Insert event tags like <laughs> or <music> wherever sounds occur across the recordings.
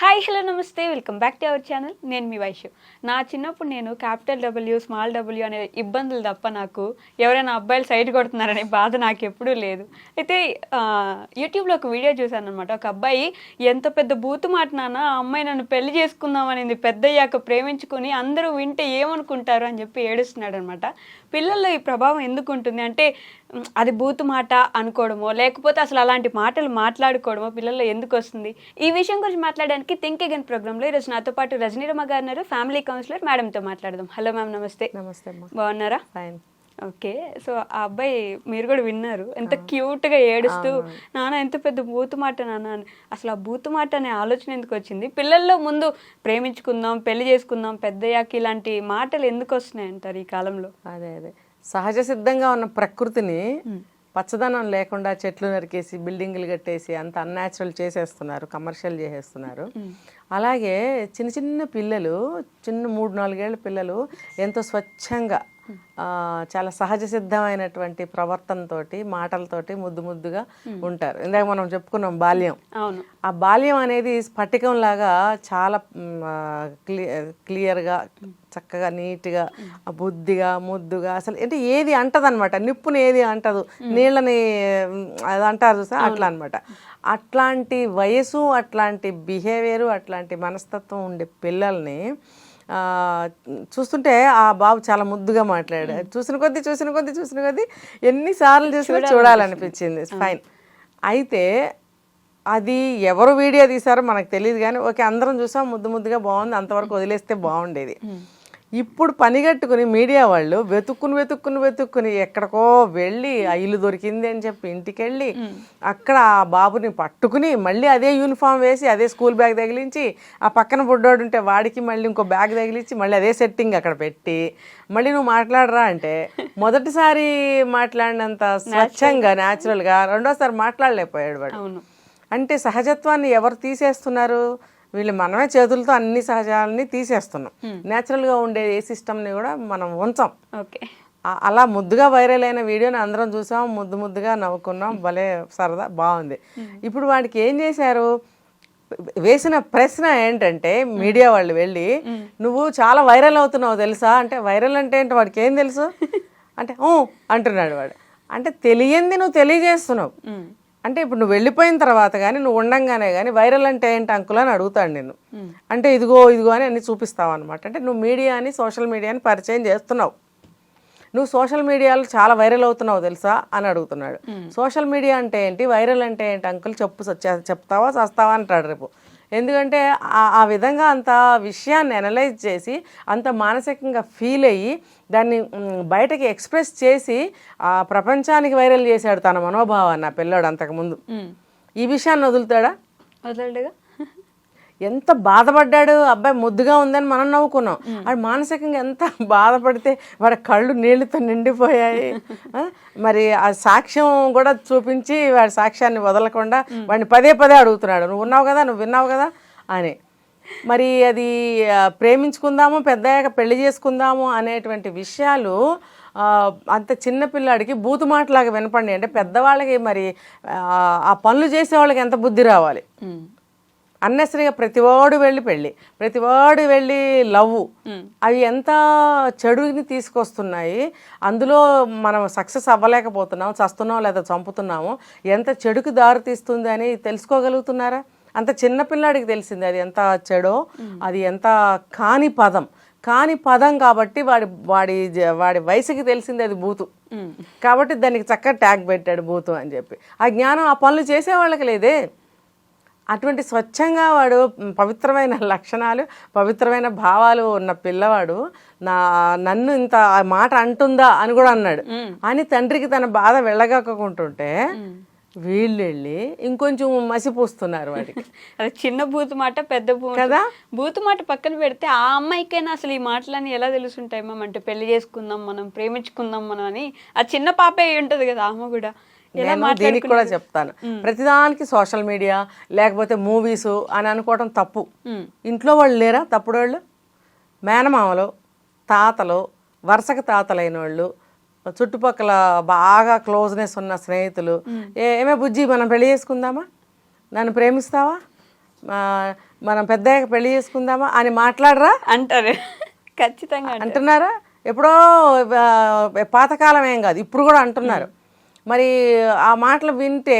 Hi hello నమస్తే. Welcome back to our channel. నేను మీ వైశ్యు నా చిన్నప్పుడు నేను క్యాపిటల్ డబ్ల్యూ స్మాల్ డబ్ల్యూ అనే ఇబ్బందులు తప్ప నాకు ఎవరైనా అబ్బాయిలు సైడ్ కొడుతున్నారనే బాధ నాకు ఎప్పుడూ లేదు. అయితే యూట్యూబ్లో ఒక వీడియో చూశాను అనమాట ఒక అబ్బాయి ఎంత పెద్ద బూతు మాట నాన్న ఆ అమ్మాయి నన్ను పెళ్ళి చేసుకుందాం అనేది. పెద్దయ్యాక ప్రేమించుకుని అందరూ వింటే ఏమనుకుంటారు అని చెప్పి ఏడుస్తున్నాడు అనమాట పిల్లల్లో ఈ ప్రభావం ఎందుకు ఉంటుంది? అంటే అది బూతు మాట అనుకోవడమో లేకపోతే అసలు అలాంటి మాటలు మాట్లాడుకోవడమో పిల్లల్లో ఎందుకు వస్తుంది? ఈ విషయం గురించి మాట్లాడడానికి థింక్ అగైన్ ప్రోగ్రాంలో ఈరోజు నాతో పాటు రజనీరమ్మ గారు ఉన్నారు ఫ్యామిలీ కౌన్సిలర్ మేడంతో మాట్లాడదాం. హలో మ్యామ్ నమస్తే. నమస్తే బాగున్నారా? ఓకే సో ఆ అబ్బాయి మీరు కూడా విన్నారు. ఎంత క్యూట్గా ఏడుస్తూ నాన్న ఎంత పెద్ద బూతు మాట నాన్న అని. అసలు ఆ బూతు మాట అనే ఆలోచన ఎందుకు వచ్చింది? పిల్లల్లో ముందు ప్రేమించుకుందాం పెళ్ళి చేసుకుందాం పెద్దయ్యాక ఇలాంటి మాటలు ఎందుకు వస్తున్నాయి అంటారు ఈ కాలంలో? అదే అదే. సహజ సిద్ధంగా ఉన్న ప్రకృతిని పచ్చదనం లేకుండా చెట్లు నరికేసి బిల్డింగులు కట్టేసి అంత అన్యాచురల్ చేసేస్తున్నారు కమర్షియల్ చేసేస్తున్నారు. అలాగే చిన్న చిన్న పిల్లలు చిన్న మూడు నాలుగేళ్ళ పిల్లలు ఎంతో స్వచ్ఛంగా చాలా సహజ సిద్ధమైనటువంటి ప్రవర్తనతోటి మాటలతోటి ముద్దు ముద్దుగా ఉంటారు. ఇందాక మనం చెప్పుకున్నాం బాల్యం. ఆ బాల్యం అనేది స్ఫటికం లాగా చాలా క్లియర్గా చక్కగా నీట్గా బుద్ధిగా ముద్దుగా అసలు అంటే ఏది అంటదన్నమాట. నిప్పుని ఏది అంటదు. నీళ్ళని అది అంటారు చూసా? అట్లా అన్నమాట. అట్లాంటి వయసు అట్లాంటి బిహేవియర్ అట్లాంటి మనస్తత్వం ఉండే పిల్లల్ని చూస్తుంటే ఆ బాబు చాలా ముద్దుగా మాట్లాడాడు. చూసిన కొద్దీ చూసిన కొద్దీ చూసిన కొద్దీ ఎన్నిసార్లు చూసినా చూడాలనిపించింది. ఫైన్ అయితే అది ఎవరు వీడియో తీసారో మనకు తెలియదు కానీ ఓకే అందరం చూసాం ముద్దు ముద్దుగా బాగుంది అంతవరకు వదిలేస్తే బాగుండేది. ఇప్పుడు పనిగట్టుకుని మీడియా వాళ్ళు వెతుక్కుని వెతుక్కుని వెతుక్కుని ఎక్కడికో వెళ్ళి ఆ ఇల్లు దొరికింది అని చెప్పి ఇంటికి వెళ్ళి అక్కడ ఆ బాబుని పట్టుకుని మళ్ళీ అదే యూనిఫామ్ వేసి అదే స్కూల్ బ్యాగ్ తగిలించి ఆ పక్కన బుడ్డోడు ఉంటే వాడికి మళ్ళీ ఇంకో బ్యాగ్ తగిలించి మళ్ళీ అదే సెట్టింగ్ అక్కడ పెట్టి మళ్ళీ నువ్వు మాట్లాడరా అంటే మొదటిసారి మాట్లాడినంత <laughs> స్వచ్ఛంగా న్యాచురల్గా రెండోసారి మాట్లాడలేకపోయాడు వాడు. అంటే సహజత్వాన్ని ఎవరు తీసేస్తున్నారు? వీళ్ళు మనమే చేతులతో అన్ని సహజాలని తీసేస్తున్నాం. న్యాచురల్గా ఉండే ఏ సిస్టమ్ని కూడా మనం ఉంచాం. ఓకే. అలా ముద్దుగా వైరల్ అయిన వీడియోని అందరం చూసాం ముద్దు ముద్దుగా నవ్వుకున్నాం భలే సరదా బాగుంది. ఇప్పుడు వాడికి ఏం చేశారు? వేసిన ప్రశ్న ఏంటంటే మీడియా వాళ్ళు వెళ్ళి నువ్వు చాలా వైరల్ అవుతున్నావు తెలుసా? అంటే వైరల్ అంటే ఏంటి? వాడికి ఏం తెలుసు? <laughs> అంటే అంటున్నాడు వాడు. అంటే తెలియంది నువ్వు తెలియజేస్తున్నావు. అంటే ఇప్పుడు నువ్వు వెళ్ళిపోయిన తర్వాత కానీ నువ్వు ఉండంగానే కానీ వైరల్ అంటే ఏంటి అంకుల్ అని అడుగుతాడు నేను. అంటే ఇదిగో ఇదిగో అని అన్ని చూపిస్తావు అనమాట అంటే నువ్వు మీడియాని సోషల్ మీడియాని పరిచయం చేస్తున్నావు. నువ్వు సోషల్ మీడియాలో చాలా వైరల్ అవుతున్నావు తెలుసా అని అడుగుతున్నాడు. సోషల్ మీడియా అంటే ఏంటి? వైరల్ అంటే ఏంటి? అంకుల్ చెప్పు చెప్తావా చస్తావా అంటాడు రేపు. ఎందుకంటే ఆ- విధంగా అంత విషయాన్ని అనలైజ్ చేసి అంత మానసికంగా ఫీల్ అయ్యి దాన్ని బయటకి ఎక్స్ప్రెస్ చేసి ఆ ప్రపంచానికి వైరల్ చేశాడు తన మనోభావాన్ని ఆ పిల్లాడు అంతకుముందు ఈ విషయాన్ని వదులుతాడా? వదలడుగా? ఎంత బాధపడ్డాడు? అబ్బాయి ముద్దుగా ఉందని మనం నవ్వుకున్నాం. వాడు మానసికంగా ఎంత బాధపడితే వాడి కళ్ళు నీళ్ళతో నిండిపోయాయి. మరి ఆ సాక్ష్యం కూడా చూపించి వాడి సాక్ష్యాన్ని వదలకుండా వాడిని పదే పదే అడుగుతున్నాడు. నువ్వు ఉన్నావు కదా? నువ్వు విన్నావు కదా? అని. మరి అది ప్రేమించుకుందాము పెద్దయ్యాక పెళ్ళి చేసుకుందాము అనేటువంటి విషయాలు అంత చిన్న పిల్లాడికి బూతు మాటలాగా వినపండి అంటే పెద్దవాళ్ళకి మరి ఆ, ఆ పనులు చేసే వాళ్ళకి ఎంత బుద్ధి రావాలి? అన్నెసరిగా ప్రతివాడు వెళ్ళి పెళ్ళి ప్రతివాడు వెళ్ళి లవ్. అవి ఎంత చెడుని తీసుకొస్తున్నాయి అందులో మనం సక్సెస్ అవ్వలేకపోతున్నాం చస్తున్నాం లేదా చంపుతున్నాము ఎంత చెడుకు దారి తీస్తుంది అని తెలుసుకోగలుగుతున్నారా? అంత చిన్న పిల్లాడికి తెలిసింది అది ఎంత చెడో అది ఎంత కాని పదం. కాని పదం కాబట్టి వాడి వాడి వాడి వయసుకి తెలిసింది అది బూతు. కాబట్టి దానికి చక్కగా ట్యాగ్ పెట్టాడు బూతు అని చెప్పి. ఆ జ్ఞానం ఆ పనులు చేసే వాళ్ళకి లేదే. అటువంటి స్వచ్ఛంగా వాడు పవిత్రమైన లక్షణాలు పవిత్రమైన భావాలు ఉన్న పిల్లవాడు నా నన్ను ఇంత ఆ మాట అంటుందా అని కూడా అన్నాడు. అని తండ్రికి తన బాధ వెళ్ళగక్కుంటుంటే వీళ్ళు వెళ్ళి ఇంకొంచెం మసిపూస్తున్నారు వాడికి. <laughs> అది చిన్న బూతు మాట పెద్ద బూతు కదా? బూతు మాట పక్కన పెడితే ఆ అమ్మాయికైనా అసలు ఈ మాటలన్నీ ఎలా తెలుసుంటాయి మ్యామ్ అంటే పెళ్ళి చేసుకుందాం మనం ప్రేమించుకుందాం మనం అని. ఆ చిన్న పాప ఉంటది కదా ఆమె కూడా. నేను దీనికి కూడా చెప్తాను. ప్రతిదానికి సోషల్ మీడియా లేకపోతే మూవీస్ అని అనుకోవడం తప్పు. ఇంట్లో వాళ్ళు లేరా తప్పుడు వాళ్ళు మేనమామలు తాతలు వరుసకు తాతలైన వాళ్ళు చుట్టుపక్కల బాగా క్లోజ్నెస్ ఉన్న స్నేహితులు ఏమే బుజ్జి మనం పెళ్ళి చేసుకుందామా? నన్ను ప్రేమిస్తావా? మనం పెద్దయ్యాక పెళ్ళి చేసుకుందామా? అని మాట్లాడరా? అంటారు. ఖచ్చితంగా. అంటున్నారా? ఎప్పుడో పాతకాలం ఏం కాదు. ఇప్పుడు కూడా అంటున్నారు. మరి ఆ మాటలు వింటే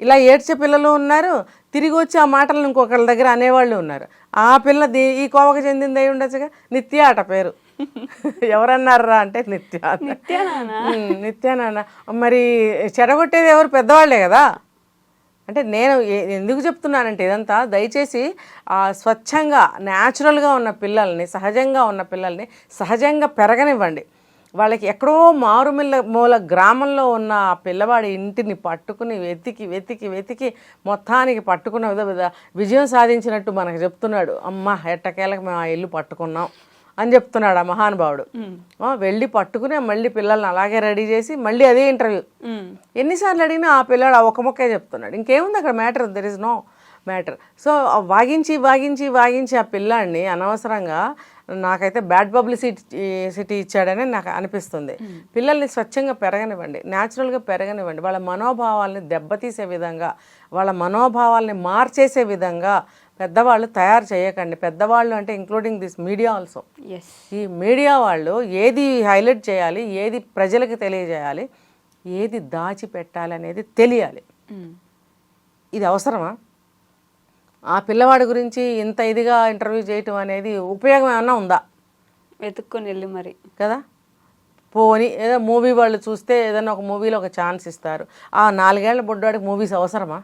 ఇలా ఏడ్చే పిల్లలు ఉన్నారు తిరిగి వచ్చి ఆ మాటలను ఇంకొకళ్ళ దగ్గర అనేవాళ్ళు ఉన్నారు. ఆ పిల్ల దీ ఈ కోవకు చెందింది అయి ఉండొచ్చుగా? నిత్య అట పేరు. <laughs> ఎవరన్నారా అంటే నిత్య నిత్యానాన్న మరి చెడగొట్టేది ఎవరు? పెద్దవాళ్ళే కదా? అంటే నేను ఎందుకు చెప్తున్నానంటే ఇదంతా దయచేసి ఆ, స్వచ్ఛంగా న్యాచురల్గా ఉన్న పిల్లల్ని సహజంగా ఉన్న పిల్లల్ని సహజంగా పెరగనివ్వండి. వాళ్ళకి ఎక్కడో మారుమిల్ల మూల గ్రామంలో ఉన్న ఆ పిల్లవాడి ఇంటిని పట్టుకుని వెతికి వెతికి వెతికి మొత్తానికి పట్టుకున్న విధ విధ విజయం సాధించినట్టు మనకు చెప్తున్నాడు. అమ్మ ఎట్టకేలకు మేము ఆ ఇల్లు పట్టుకున్నాం అని చెప్తున్నాడు ఆ మహానుభావుడు. వెళ్ళి పట్టుకుని మళ్ళీ పిల్లల్ని అలాగే రెడీ చేసి మళ్ళీ అదే ఇంటర్వ్యూ. ఎన్నిసార్లు అడిగినా ఆ పిల్లాడు ఒక మొక్కే చెప్తున్నాడు. ఇంకేముంది అక్కడ matter? There is no matter so వాగించి వాగించి వాగించి ఆ పిల్లాడిని అనవసరంగా నాకైతే బ్యాడ్ పబ్లిసిటీ సిటీ ఇచ్చాడని నాకు అనిపిస్తుంది. పిల్లల్ని స్వచ్ఛంగా పెరగనివ్వండి న్యాచురల్గా పెరగనివ్వండి వాళ్ళ మనోభావాల్ని దెబ్బతీసే విధంగా వాళ్ళ మనోభావాల్ని మార్చేసే విధంగా పెద్దవాళ్ళు తయారు చేయకండి. పెద్దవాళ్ళు అంటే ఇంక్లూడింగ్ దిస్ మీడియా ఆల్సో ఈ మీడియా వాళ్ళు ఏది హైలైట్ చేయాలి ఏది ప్రజలకు తెలియజేయాలి ఏది దాచిపెట్టాలి అనేది తెలియాలి. ఇది అవసరమా? ఆ పిల్లవాడి గురించి ఇంత ఇదిగా ఇంటర్వ్యూ చేయటం అనేది ఉపయోగం ఏమన్నా ఉందా? వెతుక్కొని వెళ్ళి మరి. కదా? పోని ఏదో మూవీ వాళ్ళు చూస్తే ఏదైనా ఒక మూవీలో ఒక ఛాన్స్ ఇస్తారు. ఆ నాలుగేళ్ళ బుడ్డవాడికి మూవీస్ అవసరమా.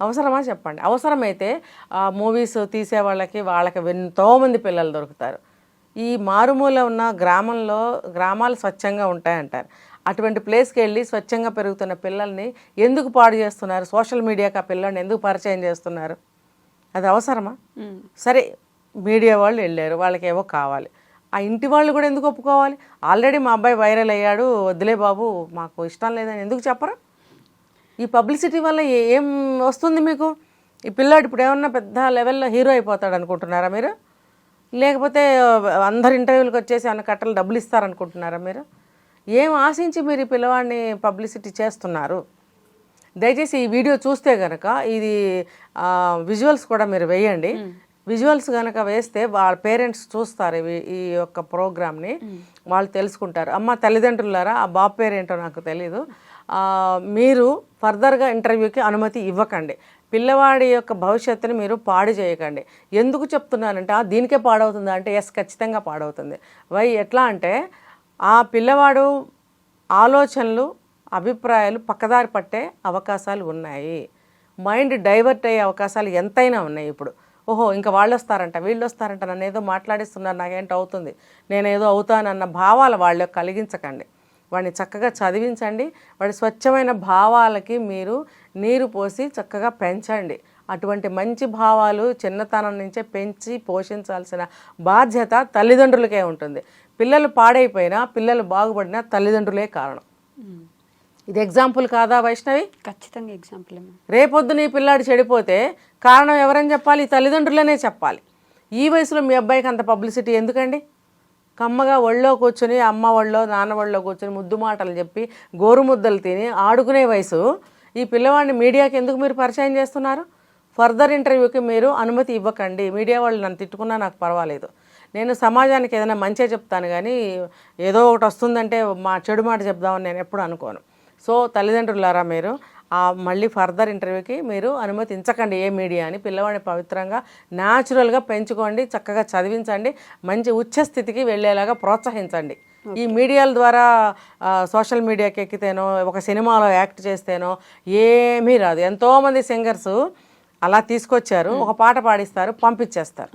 అవసరమా చెప్పండి. అవసరమైతే ఆ మూవీస్ తీసే వాళ్ళకి వాళ్ళకి ఎంతోమంది పిల్లలు దొరుకుతారు. ఈ మారుమూల ఉన్న గ్రామంలో గ్రామాలు స్వచ్ఛంగా ఉంటాయంటారు. అటువంటి ప్లేస్కి వెళ్ళి స్వచ్ఛంగా పెరుగుతున్న పిల్లల్ని ఎందుకు పాడు చేస్తున్నారు? సోషల్ మీడియాకి ఆ పిల్లల్ని ఎందుకు పరిచయం చేస్తున్నారు? అది అవసరమా. సరే మీడియా వాళ్ళు వెళ్ళారు వాళ్ళకి ఏవో కావాలి. ఆ ఇంటి వాళ్ళు కూడా ఎందుకు ఒప్పుకోవాలి? ఆల్రెడీ మా అబ్బాయి వైరల్ అయ్యాడు వద్దులే బాబు మాకు ఇష్టం లేదని ఎందుకు చెప్పరు? ఈ పబ్లిసిటీ వల్ల ఏ- ఏం వస్తుంది మీకు? ఈ పిల్లాడు ఇప్పుడు ఏమన్నా పెద్ద లెవెల్లో హీరో అయిపోతాడు అనుకుంటున్నారా మీరు? లేకపోతే అందరు ఇంటర్వ్యూలకు వచ్చేసి అన్న కట్టలు డబ్బులు ఇస్తారనుకుంటున్నారా మీరు? ఏం ఆశించి మీరు ఈ పిల్లవాడిని పబ్లిసిటీ చేస్తున్నారు? దయచేసి ఈ వీడియో చూస్తే గనక ఇది విజువల్స్ కూడా మీరు వేయండి. విజువల్స్ కనుక వేస్తే వాళ్ళ పేరెంట్స్ చూస్తారు ఈ యొక్క ప్రోగ్రామ్ని. వాళ్ళు తెలుసుకుంటారు. అమ్మ తల్లిదండ్రులారా ఆ బాబు పేరేంటో నాకు తెలీదు. మీరు ఫర్దర్గా ఇంటర్వ్యూకి అనుమతి ఇవ్వకండి. పిల్లవాడి యొక్క భవిష్యత్తుని మీరు పాడు చేయకండి. ఎందుకు చెప్తున్నానంటే "ఆ, దీనికే పాడవుతుందా అంటే ఎస్ ఖచ్చితంగా పాడవుతుంది. వై ఎట్లా అంటే ఆ పిల్లవాడు ఆలోచనలు అభిప్రాయాలు పక్కదారి పట్టే అవకాశాలు ఉన్నాయి. మైండ్ డైవర్ట్ అయ్యే అవకాశాలు ఎంతైనా ఉన్నాయి ఇప్పుడు. ఓహో ఇంకా వాళ్ళు వస్తారంట వీళ్ళు వస్తారంట నన్ను ఏదో మాట్లాడిస్తున్నారు నాకేంటి అవుతుంది. నేనేదో అవుతానన్న భావాలు వాళ్ళు కలిగించకండి. వాడిని చక్కగా చదివించండి. వాడి స్వచ్ఛమైన భావాలకి మీరు నీరు పోసి చక్కగా పెంచండి. అటువంటి మంచి భావాలు చిన్నతనం నుంచే పెంచి పోషించాల్సిన బాధ్యత తల్లిదండ్రులకే ఉంటుంది. పిల్లలు పాడైపోయినా పిల్లలు బాగుపడినా తల్లిదండ్రులే కారణం. ఇది ఎగ్జాంపుల్ కాదా వైష్ణవి? ఖచ్చితంగా ఎగ్జాంపుల్ ఏమో రేపొద్దున ఈ పిల్లాడు చెడిపోతే కారణం ఎవరని చెప్పాలి? తల్లిదండ్రులనే చెప్పాలి. ఈ వయసులో మీ అబ్బాయికి అంత పబ్లిసిటీ ఎందుకండి? కమ్మగా ఒళ్ళో కూర్చొని అమ్మ ఒళ్ళో నాన్న ఒళ్ళో కూర్చొని ముద్దు మాటలు చెప్పి గోరుముద్దలు తిని ఆడుకునే వయసు ఈ పిల్లవాడిని మీడియాకి ఎందుకు మీరు పరిచయం చేస్తున్నారు? ఫర్దర్ ఇంటర్వ్యూకి మీరు అనుమతి ఇవ్వకండి. మీడియా వాళ్ళు నన్ను తిట్టుకున్నా నాకు పర్వాలేదు. నేను సమాజానికి ఏదైనా మంచిగా చెప్తాను కానీ ఏదో ఒకటి వస్తుందంటే మా చెడు మాట చెప్దామని నేను ఎప్పుడు అనుకోను. సో తల్లిదండ్రులారా మీరు ఆ మళ్ళీ ఫర్దర్ ఇంటర్వ్యూకి మీరు అనుమతించకండి ఏ మీడియా అని. పిల్లవాడిని పవిత్రంగా న్యాచురల్గా పెంచుకోండి చక్కగా చదివించండి మంచి ఉచ్చ స్థితికి వెళ్ళేలాగా ప్రోత్సహించండి. ఈ మీడియాల ద్వారా సోషల్ మీడియాకి ఎక్కితేనో ఒక సినిమాలో యాక్ట్ చేస్తేనో ఏమీ రాదు. ఎంతోమంది సింగర్స్ అలా తీసుకొచ్చారు ఒక పాట పాడిస్తారు పంపించేస్తారు.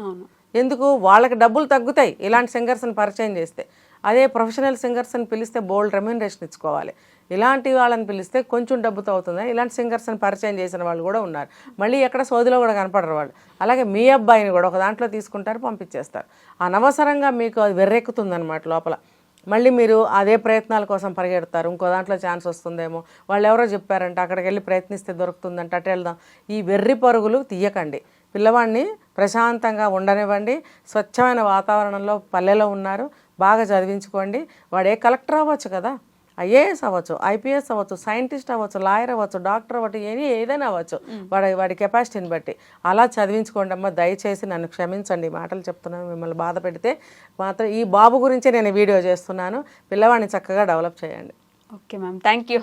ఎందుకు? వాళ్ళకి డబ్బులు తగ్గుతాయి ఇలాంటి సింగర్స్ని పరిచయం చేస్తే. అదే ప్రొఫెషనల్ సింగర్స్ని పిలిస్తే బోల్డ్ రెమ్యూనరేషన్ ఇచ్చుకోవాలి. ఇలాంటి వాళ్ళని పిలిస్తే కొంచెం డబ్బుతో అవుతుంది? ఇలాంటి సింగర్స్ని పరిచయం చేసిన వాళ్ళు కూడా ఉన్నారు. మళ్ళీ ఎక్కడ సోదిలో కూడా కనపడరు వాళ్ళు. అలాగే మీ అబ్బాయిని కూడా ఒక దాంట్లో తీసుకుంటారు పంపించేస్తారు. అనవసరంగా మీకు అది వెర్రెక్కుతుంది లోపల. మళ్ళీ మీరు అదే ప్రయత్నాల కోసం పరిగెడతారు. ఇంకో దాంట్లో ఛాన్స్ వస్తుందేమో. వాళ్ళు ఎవరో చెప్పారంట అక్కడికి వెళ్ళి ప్రయత్నిస్తే దొరుకుతుందంట. అటు వెళ్దాం. ఈ వెర్రి పరుగులు తీయకండి. పిల్లవాడిని ప్రశాంతంగా ఉండనివ్వండి. స్వచ్ఛమైన వాతావరణంలో పల్లెలో ఉన్నారు. బాగా చదివించుకోండి. వాడే కలెక్టర్ అవ్వచ్చు కదా? ఐఏఎస్ అవ్వచ్చు ఐపీఎస్ అవ్వచ్చు సైంటిస్ట్ అవ్వచ్చు లాయర్ అవ్వచ్చు డాక్టర్ అవ్వచ్చు ఏది ఏదైనా అవ్వచ్చు. వాడి వాడి కెపాసిటీని బట్టి. అలా చదివించుకోండి అమ్మ దయచేసి నన్ను క్షమించండి. ఈ మాటలు చెప్తున్నాను మిమ్మల్ని బాధ పెడితే మాత్రం ఈ బాబు గురించే నేను వీడియో చేస్తున్నాను. పిల్లవాడిని చక్కగా డెవలప్ చేయండి. Okay ma'am thank you.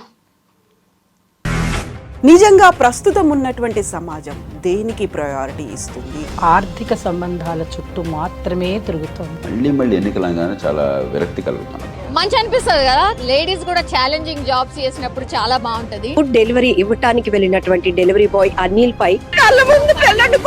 నిజంగా ప్రస్తుతం ఉన్నటువంటి సమాజం దేనికి ప్రయారిటీ ఇస్తుంది? ఆర్థిక సంబంధాల చుట్టూ మాత్రమే తిరుగుతోంది. మళ్ళీ మళ్ళీ ఎన్నికలంగానే చాలా విరక్తి కలుగుతాను మంచి అనిపిస్తుంది కదా? లేడీస్ కూడా ఛాలెంజింగ్ జాబ్స్ చేసినప్పుడు చాలా బాగుంటది. ఫుడ్ డెలివరీ ఇవ్వటానికి వెళ్ళినటువంటి డెలివరీ బాయ్ అనిల్ పై కళ్ళ ముందు పెళ్ళండి